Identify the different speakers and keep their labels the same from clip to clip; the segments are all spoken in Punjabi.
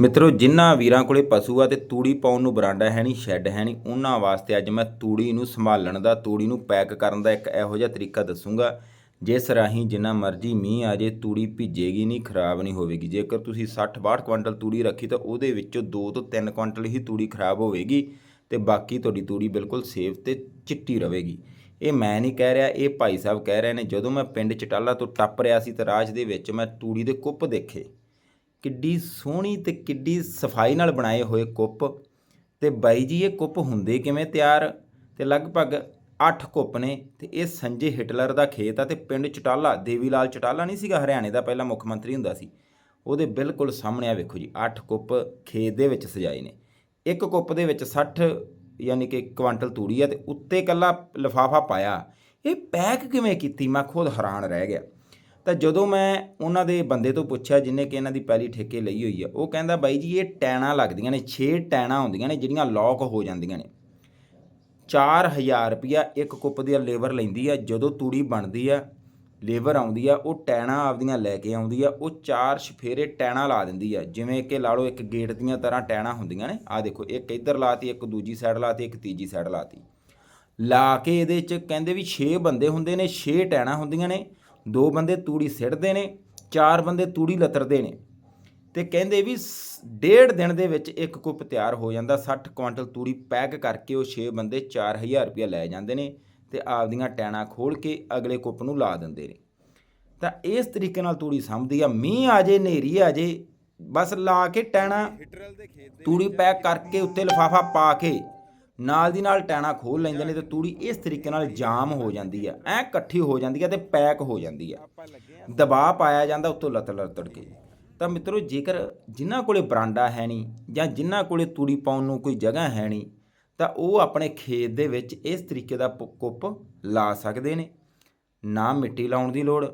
Speaker 1: ਮਿੱਤਰੋ, ਜਿਨ੍ਹਾਂ ਵੀਰਾਂ ਕੋਲੇ ਪਸ਼ੂ ਆ ਤੇ ਤੂੜੀ ਪਾਉਣ ਨੂੰ ਬਰਾਂਡਾ ਹੈ ਨਹੀਂ, ਸ਼ੈੱਡ ਹੈ ਨਹੀਂ, ਉਹਨਾਂ ਵਾਸਤੇ ਅੱਜ ਮੈਂ ਤੂੜੀ ਨੂੰ ਸੰਭਾਲਣ ਦਾ, ਤੂੜੀ ਨੂੰ ਪੈਕ ਕਰਨ ਦਾ ਇੱਕ ਇਹੋ ਜਿਹਾ ਤਰੀਕਾ ਦੱਸੂਗਾ। ਜਿਸ ਰਾਹੀਂ ਜਿੰਨਾ ਮਰਜ਼ੀ ਮੀਂਹ ਆ ਜੇ, ਤੂੜੀ ਭਿੱਜੇਗੀ ਨਹੀਂ, ਖਰਾਬ ਨਹੀਂ ਹੋਵੇਗੀ। ਜੇਕਰ ਤੁਸੀਂ 60 62 ਕੁਇੰਟਲ ਤੂੜੀ ਰੱਖੀ ਤਾਂ ਉਹਦੇ ਵਿੱਚੋਂ 2 ਤੋਂ 3 ਕੁਇੰਟਲ ਹੀ ਤੂੜੀ ਖਰਾਬ ਹੋਵੇਗੀ ਤੇ ਬਾਕੀ ਤੁਹਾਡੀ ਤੂੜੀ ਬਿਲਕੁਲ ਸੇਫ ਤੇ ਚਿੱਟੀ ਰਹੇਗੀ। ਇਹ ਮੈਂ ਨਹੀਂ ਕਹਿ ਰਿਹਾ, ਇਹ ਭਾਈ ਸਾਹਿਬ ਕਹਿ ਰਹੇ ਨੇ, ਜਦੋਂ ਮੈਂ ਪਿੰਡ ਚਟਾਲਾ ਤੋਂ ਟੱਪ ਰਿਹਾ ਸੀ ਤਾਂ ਰਾਜ ਦੇ ਵਿੱਚ ਮੈਂ ਤੂੜੀ ਦੇ ਕੁੱਪ ਦੇਖੇ। ਕਿੱਡੀ ਸੋਹਣੀ ਤੇ ਕਿੱਡੀ ਸਫ਼ਾਈ ਨਾਲ ਬਣਾਏ ਹੋਏ ਕੁੱਪ। ਤੇ ਬਾਈ ਜੀ, ਇਹ ਕੁੱਪ ਹੁੰਦੇ ਕਿਵੇਂ ਤਿਆਰ? ਤੇ ਲਗਭਗ 8 ਕੁੱਪ ਨੇ ਤੇ ਇਹ ਸੰਜੇ ਹਿਟਲਰ ਦਾ ਖੇਤ ਆ ਤੇ ਪਿੰਡ ਚਟਾਲਾ ਦੇਵੀ ਲਾਲ ਚਟਾਲਾ ਨਹੀਂ ਸੀਗਾ, ਹਰਿਆਣੇ ਦਾ ਪਹਿਲਾ ਮੁੱਖ ਮੰਤਰੀ ਹੁੰਦਾ ਸੀ। ਉਹਦੇ ਬਿਲਕੁਲ ਸਾਹਮਣੇ ਆ ਵੇਖੋ ਜੀ 8 ਕੁੱਪ ਖੇਤ ਦੇ ਵਿੱਚ ਸਜਾਏ ਨੇ। ਇੱਕ ਕੁੱਪ ਦੇ ਵਿੱਚ 60 ਯਾਨੀ ਕਿ ਕੁਆਂਟਲ ਤੂੜੀ ਆ ਤੇ ਉੱਤੇ ਕੱਲਾ ਲਫਾਫਾ ਪਾਇਆ। ਇਹ ਪੈਕ ਕਿਵੇਂ ਕੀਤੀ? ਮੈਂ ਖੁਦ ਹੈਰਾਨ ਰਹਿ ਗਿਆ। ਤਾਂ ਜਦੋਂ ਮੈਂ ਉਹਨਾਂ ਦੇ ਬੰਦੇ ਤੋਂ ਪੁੱਛਿਆ ਜਿਨੇ ਕਿ ਇਹਨਾਂ ਦੀ ਪਹਿਲੀ ਠੇਕੇ ਲਈ ਹੋਈ ਆ, ਉਹ ਕਹਿੰਦਾ ਬਾਈ ਜੀ, ਇਹ ਟੈਣਾ ਲੱਗਦੀਆਂ ਨੇ 6 ਟੈਣਾ ਹੁੰਦੀਆਂ ਨੇ ਜਿਹੜੀਆਂ ਲੌਕ ਹੋ ਜਾਂਦੀਆਂ ਨੇ। 4000 ਰੁਪਿਆ ਇੱਕ ਕੁੱਪ ਦੀ ਲੇਬਰ ਲੈਂਦੀ ਆ, ਜਦੋਂ ਤੂੜੀ ਬਣਦੀ ਆ, ਲੇਬਰ ਆਉਂਦੀ ਆ, ਉਹ ਟੈਣਾ ਆਪਦੀਆਂ ਲੈ ਕੇ ਆਉਂਦੀ ਆ, ਉਹ ਚਾਰ ਸ਼ਫੇਰੇ ਟੈਣਾ ਲਾ ਦਿੰਦੀ ਆ। ਜਿਵੇਂ ਕਿ ਲਾ ਲਓ ਇੱਕ ਗੇਟ ਦੀਆਂ ਤਰ੍ਹਾਂ ਟੈਣਾ ਹੁੰਦੀਆਂ ਨੇ ਆ ਦੇਖੋ, ਇੱਕ ਇੱਧਰ ਲਾਤੀ, ਇੱਕ ਦੂਜੀ ਸਾਈਡ ਲਾਤੀ, ਇੱਕ ਤੀਜੀ ਸਾਈਡ ਲਾਤੀ। ਲਾ ਕੇ ਇਹਦੇ ਚ ਕਹਿੰਦੇ ਵੀ 6 ਬੰਦੇ ਹੁੰਦੇ ਨੇ 6 ਟੈਣਾ ਹੁੰਦੀਆਂ ਨੇ ਦੋ ਬੰਦੇ ਤੂੜੀ ਸਿੱਟਦੇ ਨੇ ਚਾਰ ਬੰਦੇ ਤੂੜੀ ਲਤਰਦੇ ਨੇ। ਤੇ ਕਹਿੰਦੇ ਵੀ ਡੇਢ ਦਿਨ ਦੇ ਵਿੱਚ ਇੱਕ ਕੁੱਪ ਤਿਆਰ ਹੋ ਜਾਂਦਾ 60 ਕੁਇੰਟਲ ਤੂੜੀ ਪੈਕ ਕਰਕੇ ਉਹ 6 ਬੰਦੇ 4000 ਰੁਪਏ ਲੈ ਜਾਂਦੇ ਨੇ ਤੇ ਆਪਦੀਆਂ ਟੈਣਾ ਖੋਲ ਕੇ ਅਗਲੇ ਕੁੱਪ ਨੂੰ ਲਾ ਦਿੰਦੇ ਨੇ। ਤਾਂ ਇਸ ਤਰੀਕੇ ਨਾਲ ਤੂੜੀ ਸੰਭਦੀ ਆ ਮੀਂਹ ਆ ਜੇ ਹਨੇਰੀ ਆ ਜੇ ਬਸ ਲਾ ਕੇ ਟੈਣਾ ਤੂੜੀ ਪੈਕ ਕਰਕੇ ਉੱਤੇ ਲਿਫਾਫਾ ਪਾ ਕੇ ਨਾਲ ਦੀ ਨਾਲ ਟੈਣਾ ਖੋਲ ਲੈਂਦੇ ਨੇ ਤੇ ਤੂੜੀ ਇਸ ਤਰੀਕੇ ਨਾਲ ਜਾਮ ਹੋ ਜਾਂਦੀ ਆ, ਐ ਇਕੱਠੀ ਹੋ ਜਾਂਦੀ ਆ ਤੇ ਪੈਕ ਹੋ ਜਾਂਦੀ ਆ। ਦਬਾਅ ਪਾਇਆ ਜਾਂਦਾ ਉੱਤੋਂ ਲੱਤ ਲੱਤੜ ਕੇ ਤਾਂ ਮਿੱਤਰੋ, ਜੇਕਰ ਜਿਨ੍ਹਾਂ ਕੋਲੇ ਬਰਾਂਡਾ ਹੈ ਨਹੀਂ ਜਾਂ ਜਿਨ੍ਹਾਂ ਕੋਲੇ ਤੂੜੀ ਪਾਉਣ ਨੂੰ ਕੋਈ ਜਗ੍ਹਾ ਹੈ ਨਹੀਂ, ਤਾਂ ਉਹ ਆਪਣੇ ਖੇਤ ਦੇ ਵਿੱਚ ਇਸ ਤਰੀਕੇ ਦਾ ਪ- ਕੁੱਪ ਲਾ ਸਕਦੇ ਨੇ। ਨਾ ਮਿੱਟੀ ਲਾਉਣ ਦੀ ਲੋੜ,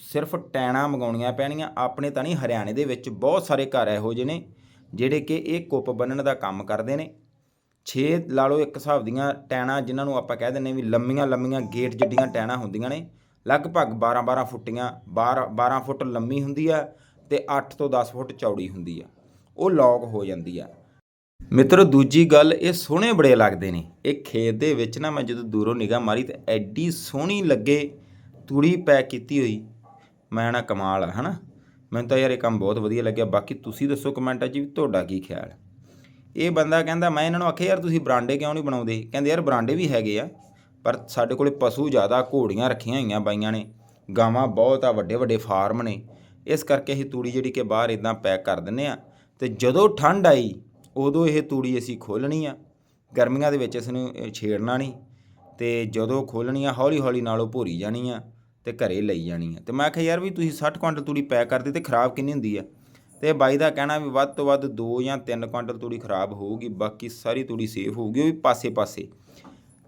Speaker 1: ਸਿਰਫ ਟੈਣਾ ਮੰਗਾਉਣੀਆਂ ਪੈਣੀਆਂ। ਆਪਣੇ ਤਾਂ ਨਹੀਂ, ਹਰਿਆਣੇ ਦੇ ਵਿੱਚ ਬਹੁਤ ਸਾਰੇ ਘਰ ਇਹੋ ਜਿਹੇ ਨੇ, ਜਿਹੜੇ ਕਿ ਇਹ ਕੁੱਪ ਬੰਨਣ ਦਾ ਕੰਮ ਕਰਦੇ ਨੇ। 6 ਲਾ ਲਓ ਇੱਕ ਹਿਸਾਬ ਦੀਆਂ ਟੈਣਾ ਜਿਨ੍ਹਾਂ ਨੂੰ ਆਪਾਂ ਕਹਿ ਦਿੰਦੇ ਵੀ ਲੰਮੀਆਂ ਲੰਮੀਆਂ ਗੇਟ ਜਿੱਡੀਆਂ ਟੈਣਾ ਹੁੰਦੀਆਂ ਨੇ, ਲਗਭਗ 12 12 ਫੁੱਟੀਆਂ 12 12 ਫੁੱਟ ਲੰਮੀ ਹੁੰਦੀ ਆ ਤੇ 8 ਤੋਂ 10 ਫੁੱਟ ਚੌੜੀ ਹੁੰਦੀ ਆ। ਉਹ ਲੌਕ ਹੋ ਜਾਂਦੀ ਆ। ਮਿੱਤਰੋ, ਦੂਜੀ ਗੱਲ ਇਹ ਸੋਹਣੇ ਬੜੇ ਲੱਗਦੇ ਨੇ। ਇਹ ਖੇਤ ਦੇ ਵਿੱਚ ਨਾ ਮੈਂ ਜਦੋਂ ਦੂਰੋਂ ਨਿਗਾਹ ਮਾਰੀ ਤੇ ਐਡੀ ਸੋਹਣੀ ਲੱਗੇ ਤੂੜੀ ਪੈਕ ਕੀਤੀ ਹੋਈ। ਮੈਂ ਨਾ ਕਮਾਲ ਆ, ਹਨਾ? ਮੈਨੂੰ ਤਾਂ ਯਾਰ ਇਹ ਕੰਮ ਬਹੁਤ ਵਧੀਆ ਲੱਗਿਆ। ਬਾਕੀ ਤੁਸੀਂ ਦੱਸੋ ਕਮੈਂਟਾਂ 'ਚ ਵੀ ਤੁਹਾਡਾ ਕੀ ਖਿਆਲ? ਹੈ ਇਹ ਬੰਦਾ ਕਹਿੰਦਾ, ਮੈਂ ਇਹਨਾਂ ਨੂੰ ਆਖਿਆ, ਯਾਰ ਤੁਸੀਂ ਬਰਾਂਡੇ ਕਿਉਂ ਨਹੀਂ ਬਣਾਉਂਦੇ? ਕਹਿੰਦੇ, ਯਾਰ ਬਰਾਂਡੇ ਵੀ ਹੈਗੇ ਆ, ਪਰ ਸਾਡੇ ਕੋਲੇ ਪਸ਼ੂ ਜ਼ਿਆਦਾ ਘੋੜੀਆਂ ਰੱਖੀਆਂ ਹੋਈਆਂ ਬਾਈਆਂ ਨੇ। ਗਾਵਾਂ ਬਹੁਤ ਆ, ਵੱਡੇ ਵੱਡੇ ਫਾਰਮ ਨੇ। ਇਸ ਕਰਕੇ ਅਸੀਂ ਤੂੜੀ ਜਿਹੜੀ ਕਿ ਬਾਹਰ ਇਦਾਂ ਪੈਕ ਕਰ ਦਿੰਨੇ ਆ। ਤੇ ਜਦੋਂ ਠੰਡ ਆਈ, ਉਦੋਂ ਇਹ ਤੂੜੀ ਅਸੀਂ ਖੋਲਣੀ ਆ। ਗਰਮੀਆਂ ਦੇ ਵਿੱਚ ਇਸ ਨੂੰ ਛੇੜਨਾ ਨਹੀਂ। ਤੇ ਜਦੋਂ ਖੋਲਣੀ ਆ, ਹੌਲੀ ਹੌਲੀ ਨਾਲੋਂ ਭੋਰੀ ਜਾਣੀ ਆ ਤੇ ਘਰੇ ਲਈ ਜਾਣੀ ਆ। ਤੇ ਮੈਂ ਆਖਿਆ, ਯਾਰ ਵੀ ਤੁਸੀਂ 60 ਕੁਇੰਟਲ ਤੂੜੀ ਪੈਕ ਕਰਦੇ ਤੇ ਖਰਾਬ ਕਿੰਨੀ ਹੁੰਦੀ ਆ? ਤੇ ਬਾਈ ਦਾ ਕਹਿਣਾ ਵੀ ਵੱਧ ਤੋਂ ਵੱਧ 2 ਜਾਂ 3 ਕੁਇੰਟਲ ਤੂੜੀ ਖਰਾਬ ਹੋਊਗੀ, ਬਾਕੀ ਸਾਰੀ ਤੂੜੀ ਸੇਫ ਹੋਊਗੀ, ਉਹ ਵੀ ਪਾਸੇ-ਪਾਸੇ।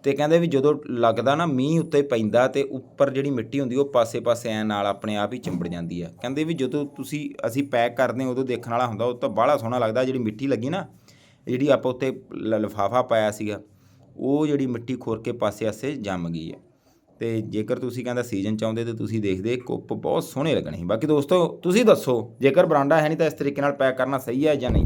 Speaker 1: ਤੇ ਕਹਿੰਦੇ ਵੀ ਜਦੋਂ ਲੱਗਦਾ ਨਾ ਮੀਂਹ ਉੱਤੇ ਪੈਂਦਾ ਤੇ ਉੱਪਰ ਜਿਹੜੀ ਮਿੱਟੀ ਹੁੰਦੀ, ਉਹ ਪਾਸੇ-ਪਾਸੇ ਐ ਨਾਲ ਆਪਣੇ ਆਪ ਹੀ ਚਿੰਬੜ ਜਾਂਦੀ ਆ। ਕਹਿੰਦੇ ਵੀ ਜਦੋਂ ਤੁਸੀਂ, ਅਸੀਂ ਪੈਕ ਕਰਦੇ ਉਦੋਂ ਦੇਖਣ ਵਾਲਾ ਹੁੰਦਾ, ਉਹ ਤਾਂ ਬਾਹਲਾ ਸੋਹਣਾ ਲੱਗਦਾ, ਜਿਹੜੀ ਮਿੱਟੀ ਲੱਗੀ ਨਾ, ਜਿਹੜੀ ਆਪਾਂ ਉੱਤੇ ਲ- ਲਿਫਾਫਾ ਪਾਇਆ ਸੀਗਾ, ਉਹ ਜਿਹੜੀ ਮਿੱਟੀ ਖੋਰ ਕੇ ਪਾਸੇ-ਆਸੇ ਜੰਮ ਗਈ ਹੈ ਤੇ ਜੇਕਰ ਤੁਸੀਂ ਕਹਿੰਦਾ ਸੀਜ਼ਨ ਚਾਹੁੰਦੇ ਤੇ ਤੁਸੀਂ ਦੇਖਦੇ, ਕੁੱਪ ਬਹੁਤ ਸੋਹਣੇ ਲੱਗਣੇ ਬਾਕੀ ਦੋਸਤੋ, ਤੁਸੀਂ ਦੱਸੋ, ਜੇਕਰ ਬਰਾਂਡਾ ਹੈ ਨਹੀਂ ਤਾਂ ਇਸ ਤਰੀਕੇ ਨਾਲ ਪੈਕ ਕਰਨਾ ਸਹੀ ਹੈ ਜਾਂ ਨਹੀਂ?